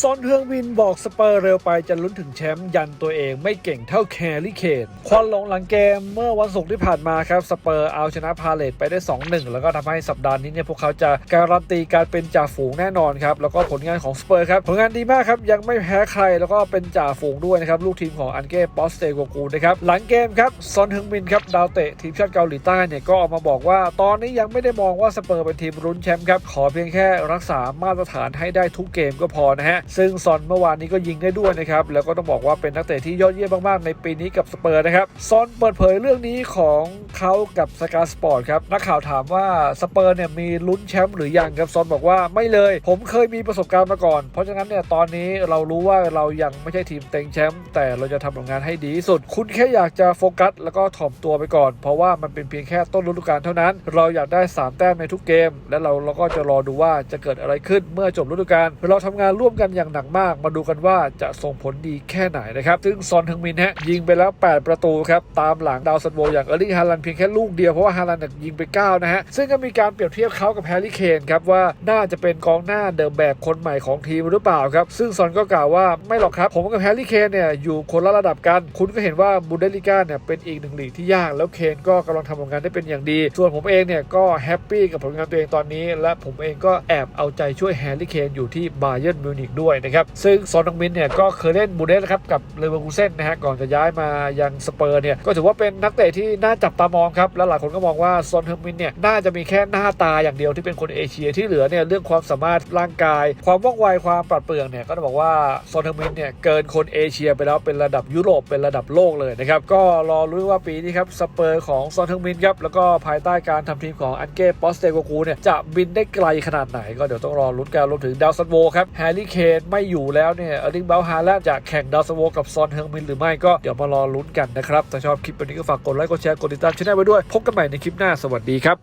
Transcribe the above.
ซอนเฮืองวินบอกสเปอร์เร็วไปจะลุ้นถึงแชมป์ยันตัวเองไม่เก่งเท่าแคลรี่เคนควันหลงหลังเกมเมื่อวันศุกร์ที่ผ่านมาครับสเปอร์เอาชนะพาเลตไปได้ 2-1 แล้วก็ทำให้สัปดาห์นี้เนี่ยพวกเขาจะการันตีการเป็นจ่าฝูงแน่นอนครับ แล้วก็ผลงานของสเปอร์ครับ ผลงานดีมากครับ ยังไม่แพ้ใครแล้วก็เป็นจ่าฝูงด้วยนะครับ ลูกทีมของอันเก้ปอสเตโกกูนะครับ หลังเกมครับซอนเฮืองวินครับดาวเตะทีมชาติเกาหลีใต้เนี่ยก็ออกมาบอกว่า ตอนนี้ยังไม่ได้มองว่าสเปอร์เป็นทีมรุ้นแชมป์ครับขอเพียงแค่รักษามาตรฐานให้ได้ทุกเกมก็พอนะฮะซึ่งซอนเมื่อวานนี้ก็ยิงได้ด้วยนะครับแล้วก็ต้องบอกว่าเป็นนักเตะที่ยอดเยี่ยมมากๆในปีนี้กับสเปอร์นะครับซอนเปิดเผยเรื่องนี้ของเขากับสกาสปอร์ตครับนักข่าวถามว่าสเปอร์เนี่ยมีลุ้นแชมป์หรือยังครับซอนบอกว่าไม่เลย ผมเคยมีประสบการณ์มาก่อน เพราะฉะนั้นเนี่ยตอนนี้เรารู้ว่าเรายังไม่ใช่ทีมเต็งแชมป์แต่เราจะทำผลงานให้ดีที่สุด คุณแค่อยากจะโฟกัส แล้วก็ถ่อมตัวไปก่อน เพราะว่ามันเป็นเพียงแค่ต้นฤดูกาลเท่านั้น เราอยากได้ 3 แต้มในทุกเกม และเราเราก็จะรอดูว่าจะเกิดอะไรขึ้นเมื่อจบฤดูกาลเราทำงานร่วมกันันอย่างหนักมาก มาดูกันว่าจะส่งผลดีแค่ไหนนะครับ ซึ่งซอนทึงมินฮะยิงไปแล้ว 8 ประตูครับ ตามหลังดาวซันโวอย่างเออร์ลิงฮาลันเพียงแค่ลูกเดียวเพราะว่าฮาลันยิงไป 9 นะฮะ ซึ่งก็มีการเปรียบเทียบเขากับแฮร์รี่เคนครับว่าน่าจะเป็นกองหน้าเดิมแบบคนใหม่ของทีมหรือเปล่าครับ ซึ่งซอนก็กล่าวว่าไม่หรอกครับ ผมกับแฮร์รี่เคนเนี่ยอยู่คนละระดับกัน คุณก็เห็นว่าบุนเดลิก้าเนี่ยเป็นอีกหนึ่งลีกที่ยาก แล้วเคนก็กำลังทำผลงานได้เป็นอย่างดี ส่วนผมเองเนี่ยก็แฮปปี้กับผลงานตัวเองตอนนี้ และผมเองก็แอบเอาใจช่วยแฮร์รี่เคนอยู่ที่บาเยิร์นมิวนิกด้วยนะครับ ซึ่งซอนดังมินเนี่ยก็เคยเล่นบูเดสครับกับเลเวอร์คูเซ่นนะฮะก่อนจะย้ายมายังสเปอร์เนี่ยก็ถือว่าเป็นนักเตะที่น่าจับตามองครับแล้วหลายคนก็มองว่าซอนเฮอร์มินเนี่ยน่าจะมีแค่หน้าตาอย่างเดียวที่เป็นคนเอเชียที่เหลือเนี่ยเรื่องความสามารถร่างกาย ความว่องไวความปราดเปรื่องเนี่ยก็ต้องบอกว่าซอนเฮอร์มินเนี่ยเกินคนเอเชียไปแล้วเป็นระดับยุโรปเป็นระดับโลกเลยนะครับก็รอรู้ว่าปีนี้ครับสเปอร์ของซอนเฮอร์มินครับแล้วก็ภายใต้การทำทีมของอันเก้ปอสเตโกกูเนี่ยจะบินได้ไกลขนาดไหน ก็เดี๋ยวต้องรอลุ้นกันรวมถึงดาวซันโวครับแฮร์รี่เคนไม่อยู่แล้วเนี่ยเออร์ลิงเบลฮาแลนด์จะแข่งดาวสโวกับซอนเฮิงมินหรือไม่ก็เดี๋ยวมารอลุ้นกันนะครับถ้าชอบคลิปวันนี้ก็ฝากกดไลค์กดแชร์กดติดตามช่องไว้ด้วย พบกันใหม่ในคลิปหน้าสวัสดีครับ